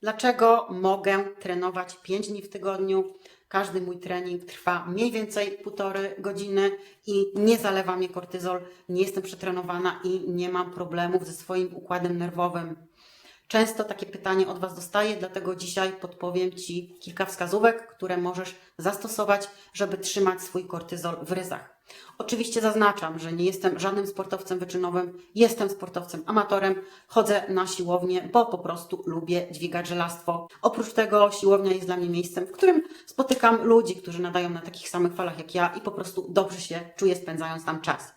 Dlaczego mogę trenować 5 dni w tygodniu? Każdy mój trening trwa mniej więcej półtorej godziny i nie zalewa mnie kortyzol, nie jestem przetrenowana i nie mam problemów ze swoim układem nerwowym. Często takie pytanie od Was dostaję, dlatego dzisiaj podpowiem Ci kilka wskazówek, które możesz zastosować, żeby trzymać swój kortyzol w ryzach. Oczywiście zaznaczam, że nie jestem żadnym sportowcem wyczynowym, jestem sportowcem amatorem, chodzę na siłownię, bo po prostu lubię dźwigać żelastwo. Oprócz tego siłownia jest dla mnie miejscem, w którym spotykam ludzi, którzy nadają na takich samych falach jak ja i po prostu dobrze się czuję spędzając tam czas.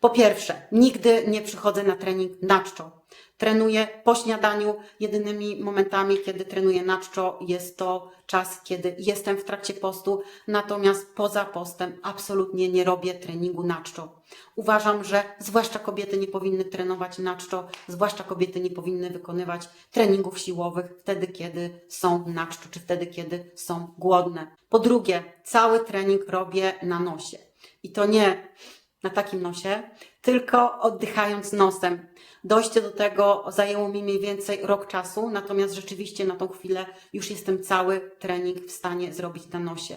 Po pierwsze, nigdy nie przychodzę na trening na czczo. Trenuję po śniadaniu. Jedynymi momentami, kiedy trenuję na czczo, jest to czas, kiedy jestem w trakcie postu. Natomiast poza postem absolutnie nie robię treningu na czczo. Uważam, że zwłaszcza kobiety nie powinny trenować na czczo, zwłaszcza kobiety nie powinny wykonywać treningów siłowych wtedy, kiedy są na czczo, czy wtedy, kiedy są głodne. Po drugie, cały trening robię na nosie. I to nie na takim nosie, tylko oddychając nosem. Dojście do tego zajęło mi mniej więcej rok czasu, natomiast rzeczywiście na tą chwilę już jestem cały trening w stanie zrobić na nosie.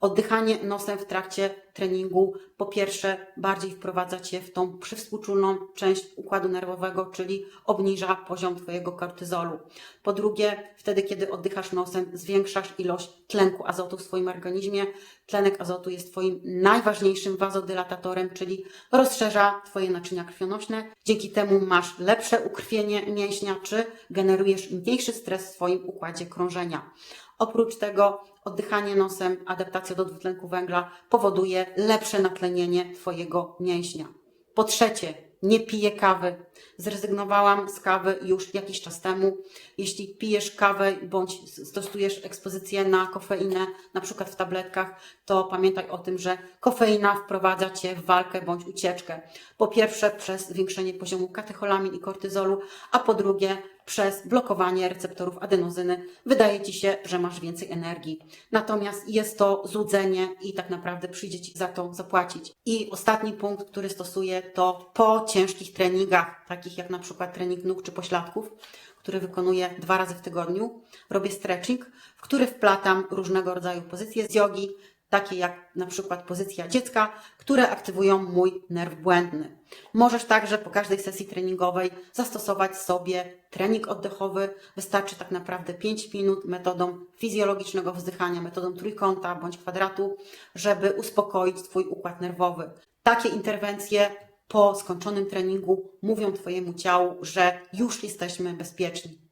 Oddychanie nosem w trakcie treningu po pierwsze bardziej wprowadza Cię w tą przywspółczulną część układu nerwowego, czyli obniża poziom Twojego kortyzolu. Po drugie, wtedy kiedy oddychasz nosem, zwiększasz ilość tlenku azotu w swoim organizmie. Tlenek azotu jest Twoim najważniejszym wazodylatatorem, czyli rozszerza Twoje naczynia krwionośne. Dzięki temu masz lepsze ukrwienie mięśnia, czy generujesz mniejszy stres w swoim układzie krążenia. Oprócz tego oddychanie nosem, adaptacja do dwutlenku węgla powoduje lepsze natlenienie Twojego mięśnia. Po trzecie, nie piję kawy. Zrezygnowałam z kawy już jakiś czas temu. Jeśli pijesz kawę bądź stosujesz ekspozycję na kofeinę, na przykład w tabletkach, to pamiętaj o tym, że kofeina wprowadza Cię w walkę bądź ucieczkę. Po pierwsze przez zwiększenie poziomu katecholamin i kortyzolu, a po drugie przez blokowanie receptorów adenozyny wydaje Ci się, że masz więcej energii. Natomiast jest to złudzenie i tak naprawdę przyjdzie Ci za to zapłacić. I ostatni punkt, który stosuję, to po ciężkich treningach, takich jak na przykład trening nóg czy pośladków, który wykonuję dwa razy w tygodniu, robię stretching, w który wplatam różnego rodzaju pozycje z jogi, takie jak na przykład pozycja dziecka, które aktywują mój nerw błędny. Możesz także po każdej sesji treningowej zastosować sobie trening oddechowy. Wystarczy tak naprawdę 5 minut metodą fizjologicznego wzdychania, metodą trójkąta bądź kwadratu, żeby uspokoić Twój układ nerwowy. Takie interwencje po skończonym treningu mówią Twojemu ciału, że już jesteśmy bezpieczni.